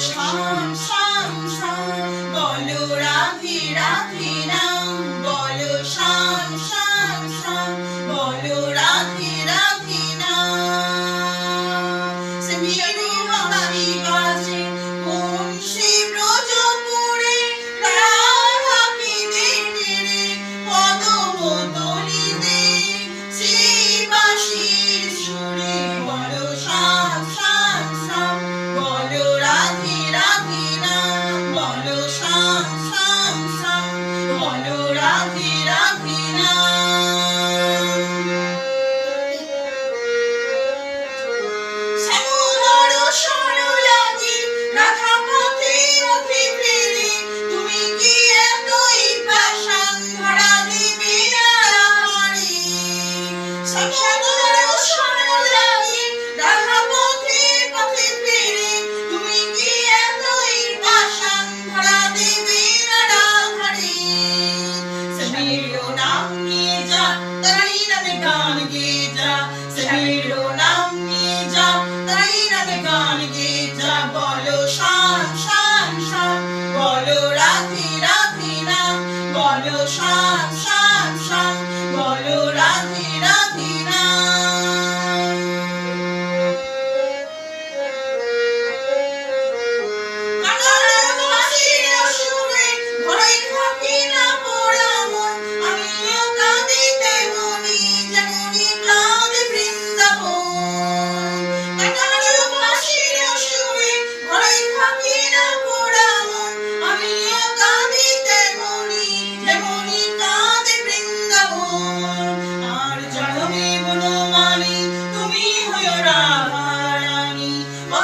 times. ਸਵੇਰੋ ਨਾਮ ਕੀ ਜਾ ਤਰਾਈ ਨਾ ਦੇ ਗਾਣ ਗੇ ਜਾ ਸਵੇਰੋ ਨਾਮ ਕੀ ਜਾ ਤਰਾਈ না ਦੇ গান গে যা বলো শান শান শান বলো রাধি রাধি না বলো শান শান শান